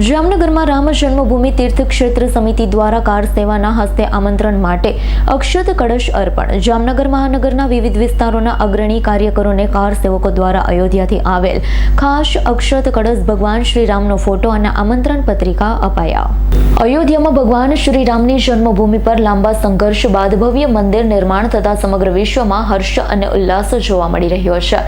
જામનગરમાં રામ જન્મભૂમિ તીર્થ ક્ષેત્ર સમિતિ દ્વારા કાર સેવાના હસ્તે આમંત્રણ માટે અક્ષત કળશ અર્પણ. જામનગર મહાનગરના વિવિધ વિસ્તારોના અગ્રણી કાર્યકરોને કાર સેવકો દ્વારા અયોધ્યાથી આવેલ ખાસ અક્ષત કળશ ભગવાન શ્રી રામનો ફોટો અને આમંત્રણ પત્રિકા અપાયા. અયોધ્યામાં ભગવાન શ્રી રામની જન્મભૂમિ પર લાંબા સંઘર્ષ બાદ ભવ્ય મંદિર નિર્માણ થતા સમગ્ર વિશ્વમાં હર્ષ અને ઉલ્લાસ જોવા મળી રહ્યો છે.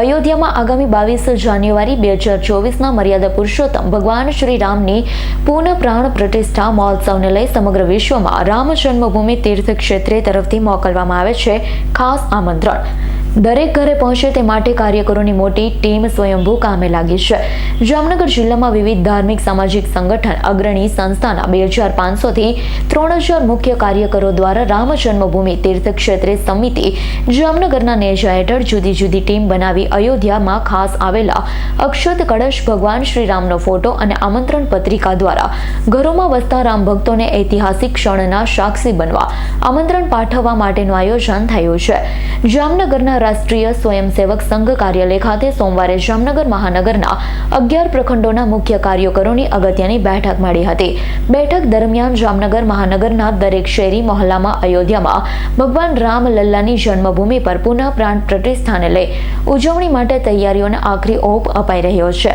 અયોધ્યામાં આગામી બાવીસ જાન્યુઆરી બે હજાર ચોવીસના મર્યાદા પુરુષોત્તમ ભગવાન શ્રી રામની પુનઃ પ્રાણ પ્રતિષ્ઠા મહોત્સવને લઈ સમગ્ર વિશ્વમાં રામ જન્મભૂમિ તીર્થ ક્ષેત્રે તરફથી મોકલવામાં આવે છે ખાસ આમંત્રણ. દરેક ઘરે પહોંચે તે માટે કાર્યકરોની મોટી ટીમ સ્વયંભૂ કામે લાગી છે. જામનગર જિલ્લામાં વિવિધ ધાર્મિક સામાજિક સંગઠન, અગ્રણી સંસ્થાના બે હજાર પાંચસોથી ત્રણ હજાર મુખ્ય કાર્યકરો દ્વારા રામ જન્મભૂમિ તીર્થક્ષેત્રે સમિતિ જામનગરના નેજા હેઠળ જુદી જુદી ટીમ બનાવી અયોધ્યામાં ખાસ આવેલા અક્ષત કળશ ભગવાન શ્રી રામનો ફોટો અને આમંત્રણ પત્રિકા દ્વારા ઘરોમાં વસતા રામ ભક્તોને ઐતિહાસિક ક્ષણના સાક્ષી બનવા આમંત્રણ પાઠવવા માટેનું આયોજન થયું છે. જામનગરના રાષ્ટ્રીય સ્વયંસેવક સંઘ કાર્યાલય ખાતે સોમવારે જામનગર મહાનગરના અગિયાર પ્રખંડોના મુખ્ય કાર્યકરોની અગત્યની બેઠક મળી હતી. બેઠક દરમિયાન જામનગર મહાનગરના દરેક શેરી, મહોલ્લામાં, અયોધ્યામાં ભગવાન રામ લલ્લાની જન્મભૂમિ પર પુનઃ પ્રાણ પ્રતિષ્ઠાને લઈ ઉજવણી માટે તૈયારીઓને આખરી ઓપ અપાઈ રહ્યો છે.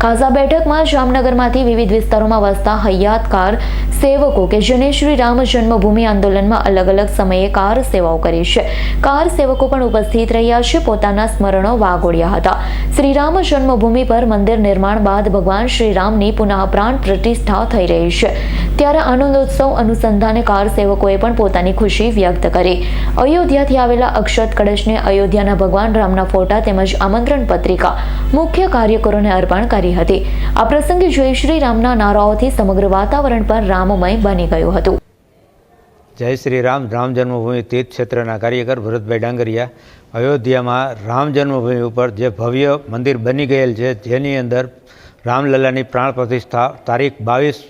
ખાસા બેઠકમાં જામનગરમાંથી વિવિધ વિસ્તારોમાં વસતા હૈયાતકાર સેવકો કે જેને શ્રી રામ જન્મભૂમિ આંદોલનમાં અલગ અલગ સમયે કાર સેવાઓ કરી છે. કાર સેવકો પણ ઉપસ્થિત રહ્યા છે. પોતાના સ્મરણો વાગોડ્યા હતા. શ્રી રામ જન્મભૂમિ પર મંદિર નિર્માણ બાદ ભગવાન શ્રી રામની પુનઃ પ્રાણ પ્રતિષ્ઠા થઈ રહી છે. ત્યારે આનંદોત્સવ અનુસંધાને કાર સેવકોએ પણ પોતાની ખુશી વ્યક્ત કરી. અયોધ્યાથી આવેલા અક્ષત કળશને અયોધ્યાના ભગવાન રામના ફોટા તેમજ આમંત્રણ પત્રિકા મુખ્ય કાર્યકરોને અર્પણ કરી હતી. આ પ્રસંગે જય શ્રી રામના નારાઓથી સમગ્ર વાતાવરણ પર રામમય બની ગયું હતું. જય શ્રી રામ. રામ જન્મભૂમિ તીર્થ ક્ષેત્રના કાર્યકર ભરતભાઈ ડાંગરિયા. અયોધ્યામાં રામ જન્મભૂમિ ઉપર જે ભવ્ય મંદિર બની ગયેલ છે, જેની અંદર રામલલ્લાની પ્રાણ પ્રતિષ્ઠા તારીખ બાવીસ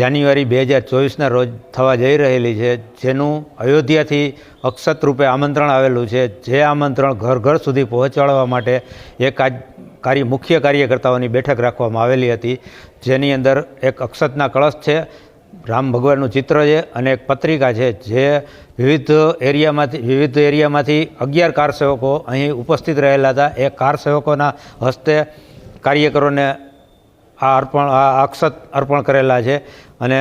જાન્યુઆરી બે હજાર ચોવીસના રોજ થવા જઈ રહેલી છે, જેનું અયોધ્યાથી અક્ષત રૂપે આમંત્રણ આવેલું છે. જે આમંત્રણ ઘર ઘર સુધી પહોંચાડવા માટે એક આજ કાર્ય મુખ્ય કાર્યકર્તાઓની બેઠક રાખવામાં આવેલી હતી, જેની અંદર એક અક્ષતના કળશ છે રામ ભગવાનનું ચિત્ર છે અને એક પત્રિકા છે જે વિવિધ એરિયામાંથી વિવિધ એરિયામાંથી અગિયાર કાર સેવકો અહીં ઉપસ્થિત રહેલા હતા. એ કાર સેવકોના હસ્તે કાર્યકરોને આ અર્પણ, આ અક્ષત અર્પણ કરેલા છે અને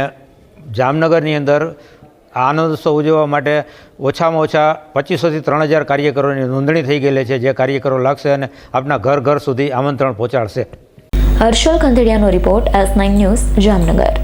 જામનગરની અંદર આ આનંદોત્સવ ઉજવવા માટે ઓછામાં ઓછા પચીસોથી ત્રણ હજાર કાર્યકરોની નોંધણી થઈ ગયેલી છે જે કાર્યકરો લાગશે અને આપના ઘર ઘર સુધી આમંત્રણ પહોંચાડશે. Harshal કંદડિયાનો report S nine news, Jamnagar.